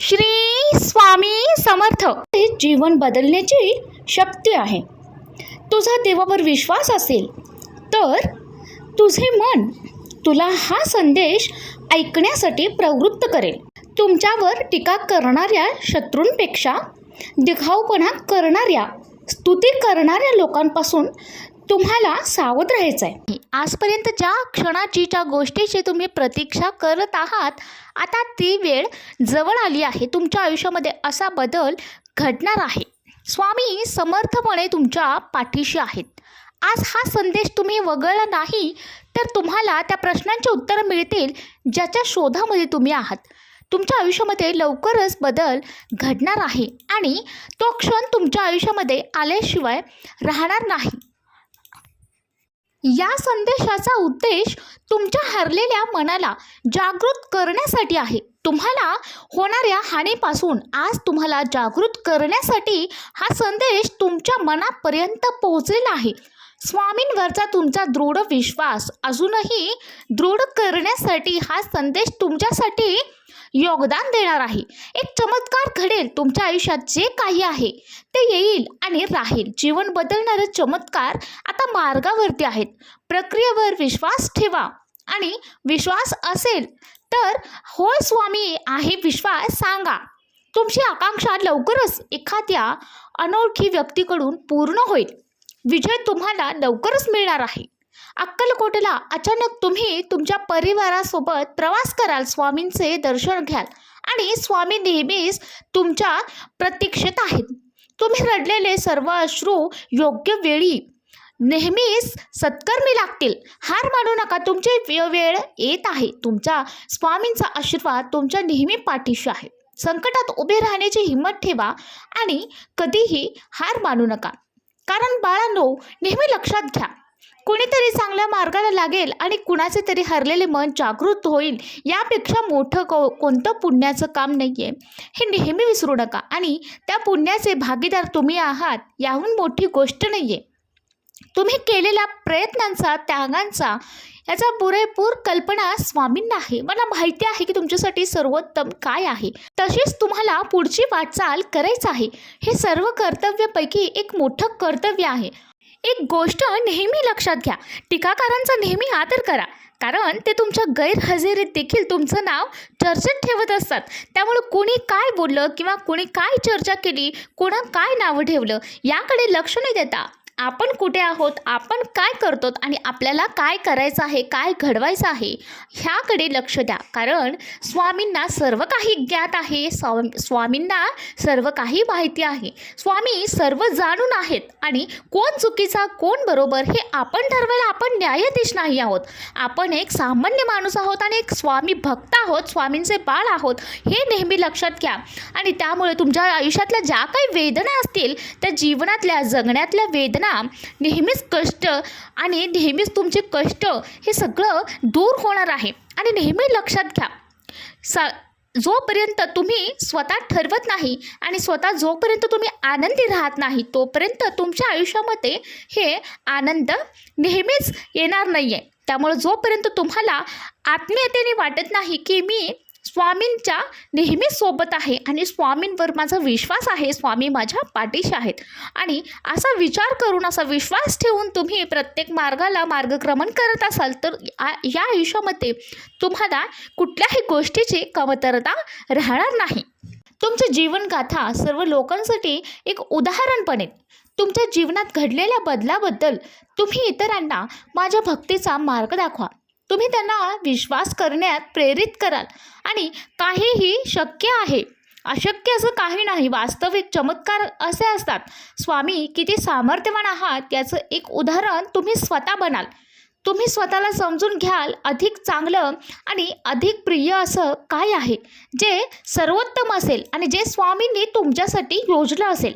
श्री स्वामी समर्थ. हे जीवन बदलण्याची शक्ती आहे. तुझा देवावर विश्वास असेल तर तुझे मन तुला हा संदेश ऐकण्यासाठी प्रवृत्त करेल. तुमच्यावर टीका करणाऱ्या शत्रूंपेक्षा दिखाऊपणा करणाऱ्या स्तुती करणाऱ्या लोकांपासून तुम्हाला सावध राहायचं आहे आजपर्यंत ज्या क्षणाची ज्या गोष्टीची तुम्ही प्रतीक्षा करत आहात. आता ती वेळ जवळ आली आहे. तुमच्या आयुष्यामध्ये असा बदल घडणार आहे. स्वामी समर्थपणे तुमच्या पाठीशी आहेत. आज हा संदेश तुम्ही वगळला नाही तर तुम्हाला त्या प्रश्नांची उत्तरं मिळतील ज्याच्या शोधामध्ये तुम्ही आहात. तुमच्या आयुष्यामध्ये लवकरच बदल घडणार आहे आणि तो क्षण तुमच्या आयुष्यामध्ये आल्याशिवाय राहणार नाही. या संदेशाचा उद्देश तुमच्या हरलेल्या मनाला जागृत करण्यासाठी आहे. तुम्हाला होणाऱ्या हानीपासून आज तुम्हाला जागृत करण्यासाठी हा संदेश तुमच्या मनापर्यंत पोहोचलेला आहे. स्वामींवरचा तुमचा दृढ विश्वास. अजूनही दृढ करण्यासाठी हा संदेश तुमच्यासाठी योगदान देणार आहे. एक चमत्कार घडेल तुमच्या आयुष्यात जे काही आहे ते येईल आणि राहील. जीवन बदलणारे चमत्कार आता मार्गावरती आहेत. प्रक्रियेवर विश्वास ठेवा आणि विश्वास असेल तर होय स्वामी आहे विश्वास सांगा. तुमची आकांक्षा लवकरच एखाद्या अनोळखी व्यक्तीकडून पूर्ण होईल. विजय तुम्हाला लवकरच मिळणार आहे. अक्कलकोटला अचानक तुम्ही तुमच्या परिवारासोबत प्रवास कराल स्वामींचे दर्शन घ्याल आणि स्वामी नेहमीच तुमच्या प्रतीक्षेत आहेत. तुम्ही रडलेले सर्व अश्रू योग्य वेळी नेहमीच सत्कर्मी लागतील. हार मानू नका तुमची वेळ येत आहे. तुमचा स्वामींचा आशीर्वाद तुमच्या नेहमी पाठीशी आहे. संकटात उभे राहण्याची हिंमत ठेवा आणि कधीही हार मानू नका. कारण बाळांनो नेहमी लक्षात घ्या. कुणीतरी चांगल्या मार्गाला लागेल आणि कुणाचे तरी हरलेले मन जागृत होईल यापेक्षा मोठं को कोणतं पुण्याचं काम नाही आहे हे नेहमी विसरू नका आणि त्या पुण्याचे भागीदार तुम्ही आहात याहून मोठी गोष्ट नाही आहे तुम्ही केलेल्या प्रयत्नांचा त्यागांचा याचा पुरेपूर कल्पना स्वामींना आहे. मला माहिती आहे की तुमच्यासाठी सर्वोत्तम काय आहे. तशीच तुम्हाला पुढची वाटचाल करायचं आहे. हे सर्व कर्तव्यापैकी एक मोठं कर्तव्य आहे. एक गोष्ट नेहमी लक्षात घ्या. टीकाकारांचा नेहमी आदर करा. कारण ते तुमच्या गैरहजेरीत देखील तुमचं नाव चर्चेत ठेवत असतात. त्यामुळे कोणी काय बोललं किंवा कोणी काय चर्चा केली कोणा काय नावं ठेवलं याकडे लक्ष नाही देता आपण कुठे आहोत? आपण काय करतो आणि आपल्याला काय करायचं आहे? काय घडवायचं आहे? ह्याकडे लक्ष द्या. कारण स्वामींना सर्व काही ज्ञात आहे. स्वा स्वामींना सर्व काही माहिती आहे. स्वामी सर्व जाणून आहेत. आणि कोण चुकीचा कोण बरोबर हे आपण ठरवायला आपण न्यायाधीश नाही आहोत. आपण एक सामान्य माणूस आहोत आणि एक स्वामी भक्त आहोत. स्वामींचे बाळ आहोत. हे नेहमी लक्षात घ्या. आणि त्यामुळे तुमच्या आयुष्यातल्या ज्या काही वेदना असतील त्या जीवनातल्या जगण्यातल्या वेदना नेहमीच कष्ट आणि नेहमीच तुमचे कष्ट हे सगळं दूर होणार आहे. आणि नेहमी लक्षात घ्या. सा जोपर्यंत तुम्ही स्वतः ठरवत नाही आणि स्वतः जोपर्यंत तुम्ही आनंदी राहत नाही तोपर्यंत तुमच्या आयुष्यामध्ये हे आनंद नेहमीच येणार नाही आहे त्यामुळे जोपर्यंत तुम्हाला आत्मीयतेने वाटत नाही की मी स्वामींच्या नेहमी सोबत आहे आणि स्वामींवर माझा विश्वास आहे स्वामी माझ्या पाठीशी आहेत. आणि असा विचार करून असा विश्वास ठेवून तुम्ही प्रत्येक मार्गाला मार्गक्रमण करत असाल तर या आयुष्यामध्ये तुम्हाला कुठल्याही गोष्टीची कमतरता राहणार नाही. तुमची जीवनगाथा सर्व लोकांसाठी एक उदाहरण बनेल. तुमच्या जीवनात घडलेल्या बदलाबद्दल तुम्ही इतरांना माझ्या भक्तीचा मार्ग दाखवा. तुम्ही त्यांना विश्वास करण्यात प्रेरित कराल. आणि काहीही शक्य आहे. अशक्य असं काही नाही. वास्तविक चमत्कार असे असतात. स्वामी किती सामर्थ्यवान आहात याचं एक उदाहरण तुम्ही स्वतः बनाल. तुम्ही स्वतःला समजून घ्याल अधिक चांगलं आणि अधिक प्रिय असं काय आहे? जे सर्वोत्तम असेल आणि जे स्वामींनी तुमच्यासाठी योजलं असेल.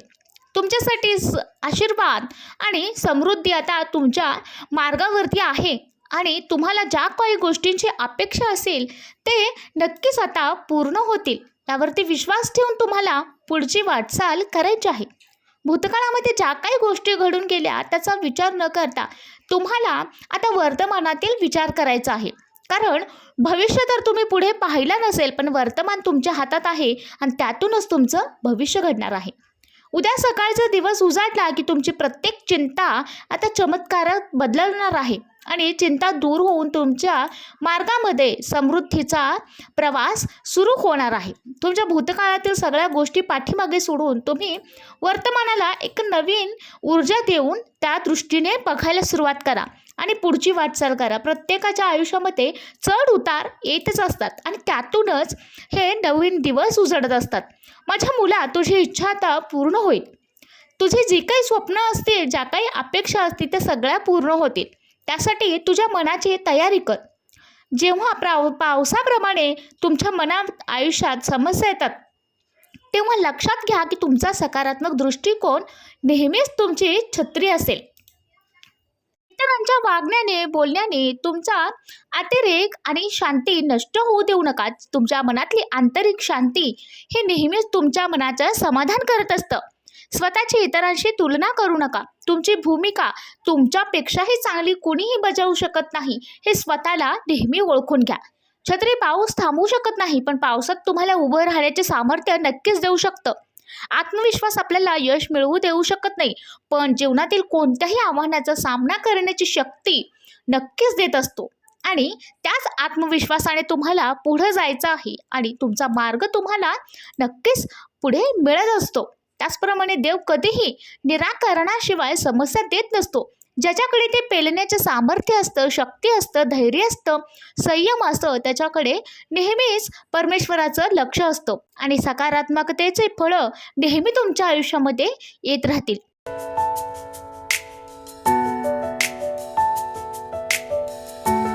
तुमच्यासाठी स- आशीर्वाद आणि समृद्धी आता तुमच्या मार्गावरती आहे. आणि तुम्हाला ज्या काही गोष्टींची अपेक्षा असेल ते नक्कीच आता पूर्ण होतील. त्यावरती विश्वास ठेवून तुम्हाला पुढची वाटचाल करायची आहे. भूतकाळामध्ये ज्या काही गोष्टी घडून गेल्या त्याचा विचार न करता तुम्हाला आता वर्तमानातील विचार करायचा आहे. कारण भविष्य तर तुम्ही पुढे पाहिलं नसेल पण वर्तमान तुमच्या हातात आहे आणि त्यातूनच तुमचं भविष्य घडणार आहे. उद्या सकाळचा दिवस उजाडला की तुमची प्रत्येक चिंता आता चमत्कारात बदलणार आहे. आणि चिंता दूर होऊन तुमच्या मार्गामध्ये समृद्धीचा प्रवास सुरू होणार आहे. तुमच्या भूतकाळातील सगळ्या गोष्टी पाठीमागे सोडून तुम्ही वर्तमानाला एक नवीन ऊर्जा देऊन त्या दृष्टीने बघायला सुरुवात करा आणि पुढची वाटचाल करा. प्रत्येकाच्या आयुष्यामध्ये चढ उतार येतच असतात आणि त्यातूनच हे नवीन दिवस उजडत असतात. माझ्या मुला तुझी इच्छा आता पूर्ण होईल. तुझी जी काही स्वप्न असतील ज्या काही अपेक्षा असतील त्या सगळ्या पूर्ण होतील. त्यासाठी तुझ्या मनाची तयारी कर. जेव्हा प्राव पावसाप्रमाणे तुमच्या मनात आयुष्यात समस्या येतात तेव्हा लक्षात घ्या की तुमचा सकारात्मक दृष्टिकोन नेहमीच तुमची छत्री असेल. इतरांच्या वागण्याने बोलण्याने तुमचा अतिरेक आणि शांती नष्ट होऊ देऊ नका. तुमच्या मनातली आंतरिक शांती हे नेहमीच तुमच्या मनाचं समाधान करत असतं. स्वतःची इतरांशी तुलना करू नका. तुमची भूमिका तुमच्यापेक्षाही चांगली कुणीही बजावू शकत नाही. हे स्वतःला नेहमी ओळखून घ्या. छत्री पाऊस थांबवू शकत नाही पण पावसात तुम्हाला उभं राहण्याचे सामर्थ्य नक्कीच देऊ शकतं. आत्मविश्वास आपल्याला यश मिळवू देऊ शकत नाही पण जीवनातील कोणत्याही आव्हानाचा सामना करण्याची शक्ती नक्कीच देत असतो. आणि त्याच आत्मविश्वासाने तुम्हाला पुढं जायचं आहे आणि तुमचा मार्ग तुम्हाला नक्कीच पुढे मिळत असतो. त्याचप्रमाणे देव कधीही निराकरणाशिवाय समस्या देत नसतो. ज्याच्याकडे ते पेलण्याचं सामर्थ्य असतं शक्ती असतं धैर्य असतं संयम असतं त्याच्याकडे नेहमीच परमेश्वराचं लक्ष असतं. आणि सकारात्मकतेचे फळं नेहमी तुमच्या आयुष्यामध्ये येत राहतील.